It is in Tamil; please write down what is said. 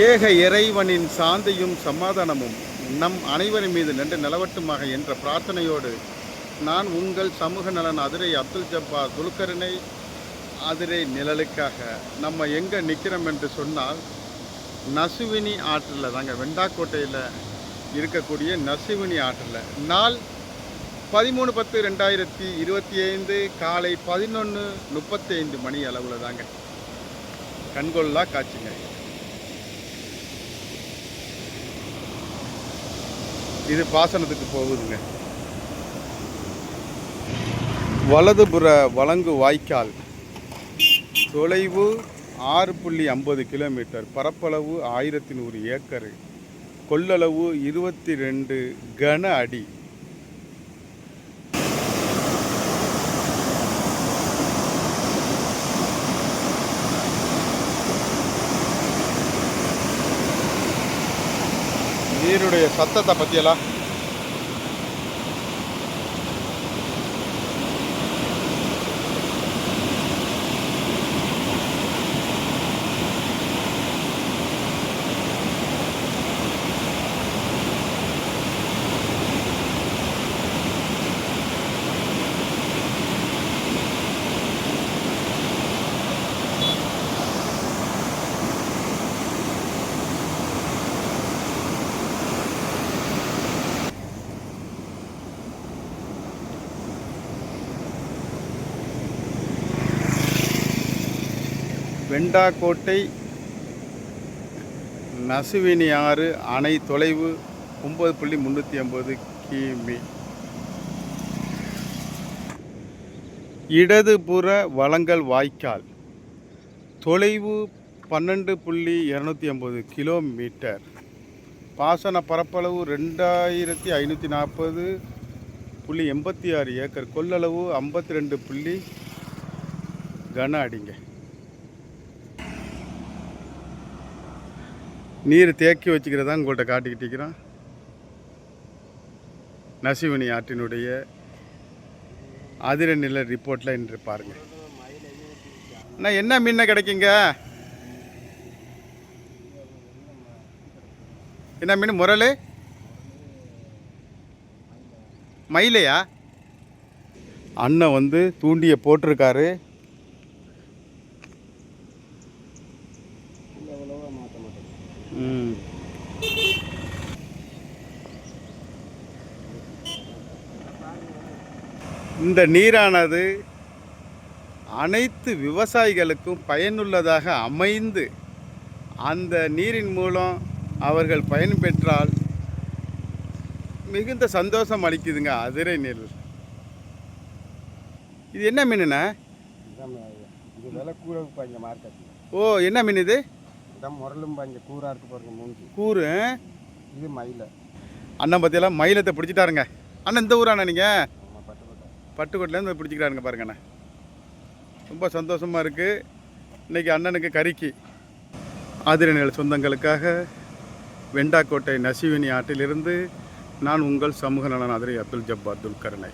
ஏக இறைவனின் சாந்தியும் சமாதானமும் நம் அனைவரின் மீது நின்று நிலவட்டுமாக என்ற பிரார்த்தனையோடு நான் உங்கள் சமூக நலன் அதிரை அப்துல் ஜப்பா துலுக்கரனை அதிரை நிழலுக்காக நம்ம எங்கே நிற்கிறோம் என்று சொன்னால் நசுவினி ஆற்றில் தாங்க வெண்டாக்கோட்டையில் இருக்கக்கூடிய நசுவினி ஆற்றில். நாள் பதிமூணு பத்து ரெண்டாயிரத்தி இருபத்தி ஐந்து காலை பதினொன்று முப்பத்தைந்து மணி அளவில் தாங்க. கண்கொள்ளா காட்சிங்க. இது பாசனத்துக்கு போகுதுங்க. வலதுபுற வழங்கு வாய்க்கால். தொலைவு ஆறு புள்ளி ஐம்பது கிலோமீட்டர். பரப்பளவு ஆயிரத்தி நூறு ஏக்கர். கொள்ளளவு இருபத்தி ரெண்டு கன அடி. நீருடைய சத்தத்தை பற்றியெல்லாம் வெண்டாக்கோட்டை நசுவினி ஆறு அணை தொலைவு ஒம்பது புள்ளி முந்நூற்றி ஐம்பது கிமி இடதுபுற வளங்கள் வாய்க்கால். தொலைவு பன்னெண்டு புள்ளி இரநூத்தி ஐம்பது கிலோமீட்டர். பாசன பரப்பளவு ரெண்டாயிரத்தி ஐநூற்றி நாற்பது புள்ளி எண்பத்தி ஆறு ஏக்கர். கொள்ளளவு ஐம்பத்தி ரெண்டு புள்ளி கன அடிங்க. நீர் தேக்கி வச்சுக்கிறதா உங்கள்கிட்ட காட்டிக்கிட்டு இருக்கிறோம். நசிவனி ஆற்றினுடைய அதிர நில ரிப்போர்ட்டில் இன்று பாருங்க. அண்ணா என்ன மீன் கிடைக்குங்க? என்ன மீன்? முரல் மயிலையா? அண்ணன் வந்து தூண்டியை போட்டிருக்காரு. இந்த நீரானது அனைத்து விவசாயிகளுக்கும் பயனுள்ளதாக அமைந்து அந்த நீரின் மூலம் அவர்கள் பயன் பெற்றால் மிகுந்த சந்தோஷம் அளிக்குதுங்க அதிரை நெல் இது என்ன மீனுண்ணே? ஓ என்ன மீன் இது? இதான் முரலும் பாங்க கூரா இருக்கு பாருங்க மூஞ்சி. கூறு? இது மயில. அண்ணன் பற்றியெல்லாம் மயிலத்தை பிடிச்சிட்டாருங்க. அண்ணன் இந்த ஊராண்ணா நீங்கள் நம்ம பட்டு பட்டு பட்டுக்கோட்டிலேருந்து பிடிச்சிக்கிறாருங்க பாருங்கண்ணே ரொம்ப சந்தோஷமாக இருக்குது இன்றைக்கி அண்ணனுக்கு கறிக்கு. ஆதிரநில சொந்தங்களுக்காக வெண்டாக்கோட்டை நசிவினி ஆற்றிலிருந்து நான் உங்கள் சமூக நலன் அதிரை அப்துல் ஜப்பார் துல்கர்னை